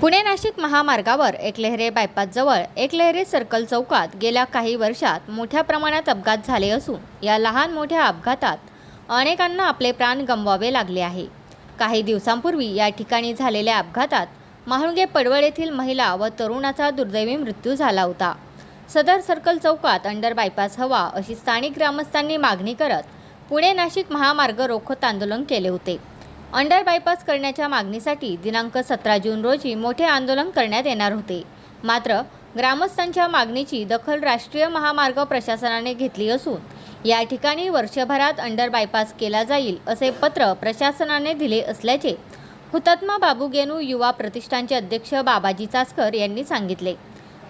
पुणे नाशिक महामार्गावर एकलेहरे बायपासजवळ एकलेहरे सर्कल चौकात गेल्या काही वर्षात मोठ्या प्रमाणात अपघात झाले असून या लहान मोठ्या अपघातात अनेकांना आपले प्राण गमवावे लागले आहे. काही दिवसांपूर्वी या ठिकाणी झालेल्या अपघातात महाळुंगे पडवळ येथील महिला व तरुणाचा दुर्दैवी मृत्यू झाला होता. सदर सर्कल चौकात अंडर बायपास हवा अशी स्थानिक ग्रामस्थांनी मागणी करत पुणे नाशिक महामार्ग रोखत आंदोलन केले होते. अंडर बायपास करण्याच्या मागणीसाठी दिनांक सतरा जून रोजी मोठे आंदोलन करण्यात येणार होते. मात्र ग्रामस्थांच्या मागणीची दखल राष्ट्रीय महामार्ग प्रशासनाने घेतली असून या ठिकाणी वर्षभरात अंडर बायपास केला जाईल असे पत्र प्रशासनाने दिले असल्याचे हुतात्मा बाबू गेनू युवा प्रतिष्ठानचे अध्यक्ष बाबाजी चासकर यांनी सांगितले.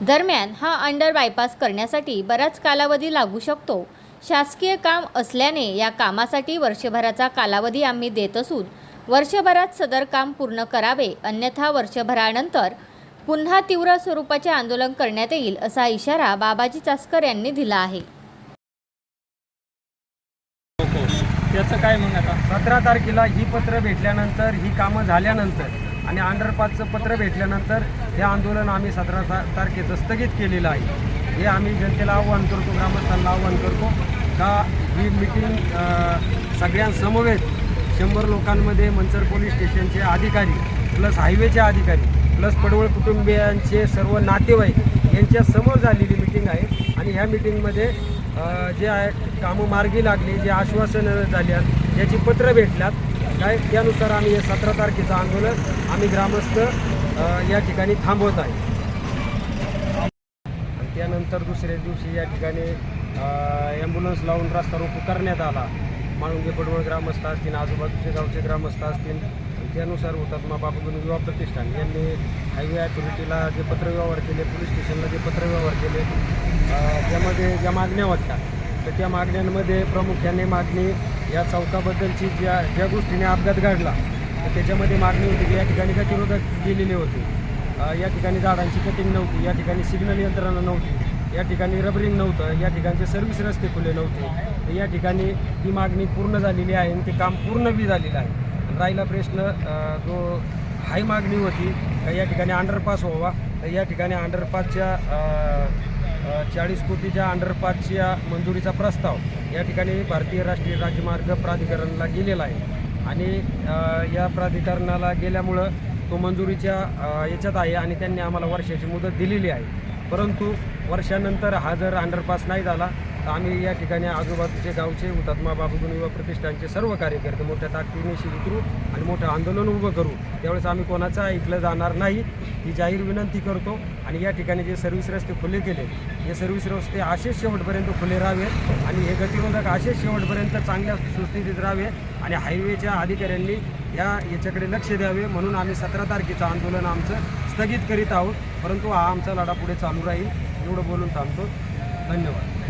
दरम्यान हा अंडर बायपास करण्यासाठी बराच कालावधी लागू शकतो. शासकीय काम असल्याने या कामासाठी वर्षभराचा कालावधी आम्ही देत असून वर्षभरात सदर काम पूर्ण करावे अन्यथा वर्षभरानंतर पुन्हा तीव्र स्वरूपाचे आंदोलन करण्यात येईल असा इशारा बाबाजी चासकर यांनी दिला आहे. त्याचं काय मग आता सतरा तारखेला ही पत्र भेटल्यानंतर ही कामं झाल्यानंतर आणि अंडरपासचं पत्र भेटल्यानंतर हे आंदोलन आम्ही सतरा ता तारखेचं स्थगित केलेलं आहे. हे आम्ही जनतेला आव्हान करतो ग्रामस्थांना आव्हान करतो का ही मिटिंग सगळ्यांसमवेत शंभर लोकांमध्ये मंचर पोलीस स्टेशनचे अधिकारी प्लस हायवेचे अधिकारी प्लस पडवळ कुटुंबियांचे सर्व नातेवाईक यांच्या समोर झालेली मिटिंग आहे. आणि ह्या मिटिंगमध्ये जे आहे कामं मार्गी लागली जे आश्वासनं झाली आहेत याची पत्र भेटल्यात. काय त्यानुसार आम्ही हे सतरा तारखेचं आंदोलन आम्ही ग्रामस्थ या ठिकाणी थांबवत आहे. आणि त्यानंतर दुसऱ्या दिवशी या ठिकाणी ॲम्ब्युलन्स लावून रस्ता रोको करण्यात आला. माळुंगे पडवळ ग्रामस्थ असतील आजूबाजूचे गावचे ग्रामस्थ असतील आणि त्यानुसार हुतात्मा बाबूगण विवाह प्रतिष्ठान. यांनी हायवे अथॉरिटीला जे पत्रव्यवहार केले पोलीस स्टेशनला जे पत्रव्यवहार केले त्यामध्ये ज्या मागण्या होत्या तर त्या मागण्यांमध्ये प्रामुख्याने मागणी या चौकाबद्दलची ज्या ज्या गोष्टीने अपघात घडला तर त्याच्यामध्ये मागणी होती की या ठिकाणी गतिरोधक गेलेले होते. या ठिकाणी झाडांची कटिंग नव्हती या ठिकाणी सिग्नल यंत्रणा नव्हती. या ठिकाणी रबरिंग नव्हतं या ठिकाणचे सर्व्हिस रस्ते खुले नव्हते. तर या ठिकाणी ही मागणी पूर्ण झालेली आहे आणि ते काम पूर्ण बी झालेलं आहे. राहिला प्रश्न जो हाय मागणी होती या ठिकाणी अंडरपास व्हावा. तर या ठिकाणी अंडरपासच्या चाळीस कोटीच्या अंडरपासच्या मंजुरीचा प्रस्ताव या ठिकाणी भारतीय राष्ट्रीय राजमार्ग प्राधिकरणाला गेलेला आहे. आणि या प्राधिकरणाला गेल्यामुळं तो मंजुरीच्या याच्यात आहे आणि त्यांनी आम्हाला वर्षाची मुदत दिलेली आहे. परंतु वर्षानंतर हा जर अंडरपास नाही झाला आम्ही या ठिकाणी आजूबाजूचे गावचे हुतात्मा बाबूगुण युवा प्रतिष्ठानचे सर्व कार्यकर्ते मोठ्या ताकदीनेशी उतरू आणि मोठं आंदोलन उभं करू. त्यावेळेस आम्ही कोणाचं ऐकलं जाणार नाही ही जाहीर विनंती करतो. आणि या ठिकाणी जे सर्व्हिस रस्ते खुले केले हे सर्व्हिस रस्ते असेच शेवटपर्यंत खुले राहावे आणि हे गतिरोधक असेच शेवटपर्यंत चांगल्या सुस्थितीत राहावे. आणि हायवेच्या अधिकाऱ्यांनी या याच्याकडे लक्ष द्यावे. म्हणून आम्ही सतरा तारखेचं आंदोलन आमचं स्थगित करीत आहोत. परंतु हा आमचा लढा पुढे चालू राहील. एवढं बोलून थांबतो. धन्यवाद.